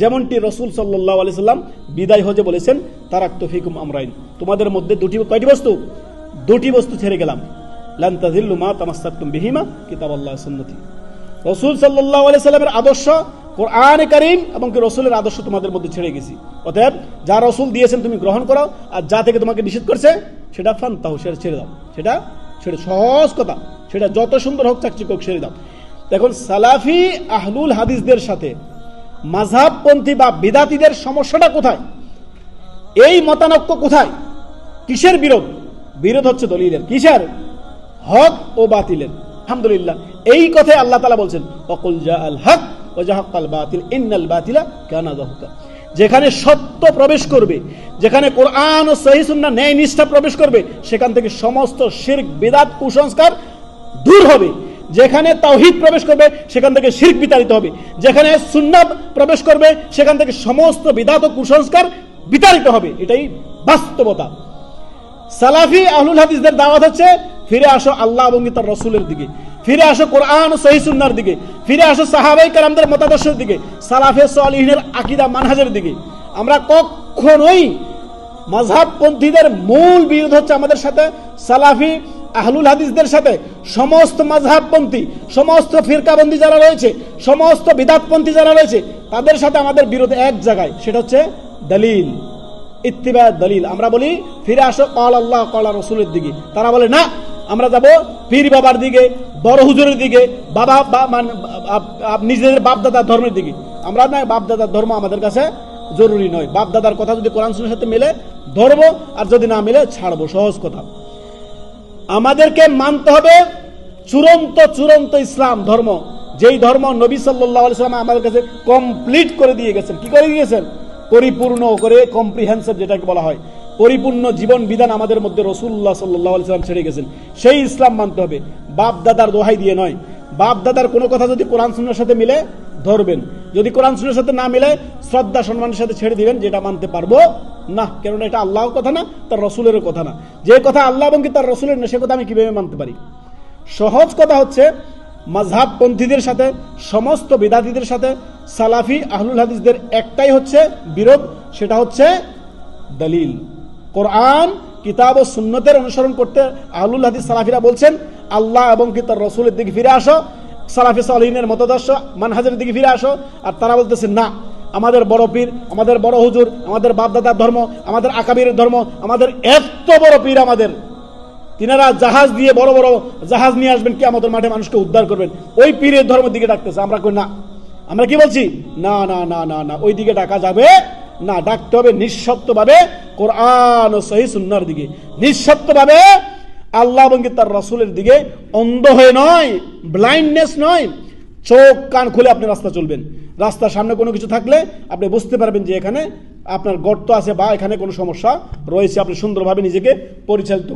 যেমনটি রসুল সাল্লাহ আলি সাল্লাম বিদায় হজে বলেছেন তারাক তফিকুম আমরাইন। তোমাদের মধ্যে দুটি, কয়টি বস্তু? দুটি বস্তু ছেড়ে গেলাম। লান্তাজিল্লু মা তামাস্তাকুম বিহিমা কিতাব আল্লাহ সুন্নতি। রসুল সাল্লাহ আলি সাল্লামের আদর্শ কোরআন করিম এবং রসুলের আদর্শ তোমাদের মধ্যে ছেড়ে গেছি। অতএব যা রসুল দিয়েছেন তুমি গ্রহণ করো, আর যা থেকে তোমাকে নিষেধ করছে, সেটা ফান তাও সেটা ছেড়ে দাও। সেটা ছেড়ে, সহজ কথা। সেটা যত সুন্দর হোক চাকচিক হোক ছেড়ে দাও। দেখুন সালাফি আহলুল হাদিসদের সাথে মাঝহাবপন্থী বা বিদাতিদের সমস্যাটা কোথায়? এই মতানক্য কোথায়? কিসের বিরোধ? বিরোধ হচ্ছে দলিলের। কিসের? হক ও বাতিলের। আলহামদুলিল্লাহ। এই কথাই আল্লাহ তালা বলছেন, অকুল জা আল হক ও জাহাকাল বাতিল, ইন্নাল বাতিলা কানা যেখানে সত্য প্রবেশ করবে, যেখানে কোরআন ও সহি ন্যায় নিষ্ঠা প্রবেশ করবে, সেখান থেকে সমস্ত শিরক, বেদাত কুসংস্কার দূর হবে। যেখানে তাওহিদ প্রবেশ করবে, সেখান থেকে শিরক বিতাড়িত হবে। যেখানে সুন্নাত প্রবেশ করবে, সেখান থেকে সমস্ত বিদাত কুসংস্কার বিতাড়িত হবে। এটাই বাস্তবতা। সালাফি আহলুল হাদিসদের দাওয়াত হচ্ছে, ফিরে আসো আল্লাহ এবং তার রসুলের দিকে। ফিরে আসো কোরআন ও সহি দিকে। ফিরে আসো সাহাবাই কালামদের মতাদর্শের দিকে, সালাফে সালিহিনের আকিদা মানহাজের দিকে। আমরা কখনোই মাঝহাবপন্থীদের মূল বিরোধ হচ্ছে আমাদের সাথে সালাফি আহলুল হাদিসদের সাথে সমস্ত মাঝহাবপন্থী, সমস্ত ফিরকাবন্দি যারা রয়েছে, সমস্ত বিদাতপন্থী যারা রয়েছে, তাদের সাথে আমাদের বিরোধ এক জায়গায়, সেটা হচ্ছে দলিল, ইত্তিবা দলিল। আমরা বলি, ফিরে আসো কল আল্লাহ কল রসুলের দিকে। তারা বলে, না, আমরা যাব পীর বাবার দিকে, বড় হুজুরের দিকে, বাবা, বা- মানে নিজেদের বাপদাদার ধর্মের দিকে। আমরা না, বাপদাদার ধর্ম আমাদের কাছে জরুরি নয়। বাপদাদার কথা যদি কোরআন সাথে মিলে ধরবো আর যদি না মিলে, ছাড়বো, সহজ কথা। আমাদেরকে মানতে হবে চূড়ান্ত চূড়ান্ত ইসলাম ধর্ম। যেই ধর্ম নবী সাল্লাম আমাদের কাছে কমপ্লিট করে দিয়ে গেছেন। কি করে দিয়েছেন? পরিপূর্ণ করে কম্প্রিহেন্সিভ যেটাকে বলা হয়। পরিপূর্ণ জীবন বিধান আমাদের মধ্যে রসুল্লাহ সাল্লাহ সাল্লাম ছেড়ে গেছেন। সেই ইসলাম মানতে হবে। বাপ দাদার দোহাই দিয়ে নয়। বাপ দাদার কোনো কথা যদি কোরআন সুন্নার সাথে মিলে, ধরবেন। যদি কোরআন সুন্নার সাথে না মিলে, শ্রদ্ধা সম্মানের সাথে ছেড়ে দিবেন, যেটা মানতে পারব না, কেননা এটা আল্লাহর কথা না, তার রসুলের কথা না। যে কথা আল্লাহ এবং কি তার রসুলের না সে কথা আমি কীভাবে মানতে পারি? সহজ কথা হচ্ছে মাঝহাব পন্থীদের সাথে, সমস্ত বিদাতিদের সাথে, সালাফি, আহলুল হাদিসদের একটাই হচ্ছে বিরোধ, সেটা হচ্ছে দলিল। কোরআন, কিতাব ও সুন্নতের অনুসরণ করতে আহলুল হাদিস সালাফিরা বলছেন, আল্লাহ এবং কি তার রসুলের দিকে ফিরে আসো, সালাফি সালিনের মতদর্শ, মানহাজের দিকে ফিরে আসো, আর তারা বলতেছে না। আমাদের বড় পীর, আমাদের বড় হুজুর, আমাদের বাপদাদার ধর্ম, আমাদের আকাবিরের ধর্ম, আমাদের এত বড় পীর আমাদের। তিনারা জাহাজ দিয়ে বড় বড় জাহাজ নিয়ে আসবেন কি আমাদের মাঠে মানুষকে উদ্ধার করবেন। ওই পীরের ধর্মের দিকে ডাকতেছে, আমরা কই না। আমরা কি বলছি? না না না না না, ওই দিকে ডাকা যাবে না, ডাকতে হবে নিঃশব্দভাবে কোরআন ও সহি সুন্নার দিকে। নিঃশব্দভাবে আল্লাহ এবং তার রসুলের দিকে অন্ধ হয়ে নয় ব্লাইন্ডনেস নয়, চোখ কান খুলে আপনি রাস্তা চলবেন। রাস্তার সামনে কোনো কিছু থাকলে আপনি বুঝতে পারবেন যে এখানে আপনার গর্ত আছে বা এখানে কোনো সমস্যা রয়েছে। আপনি সুন্দরভাবে নিজেকে পরিচালিত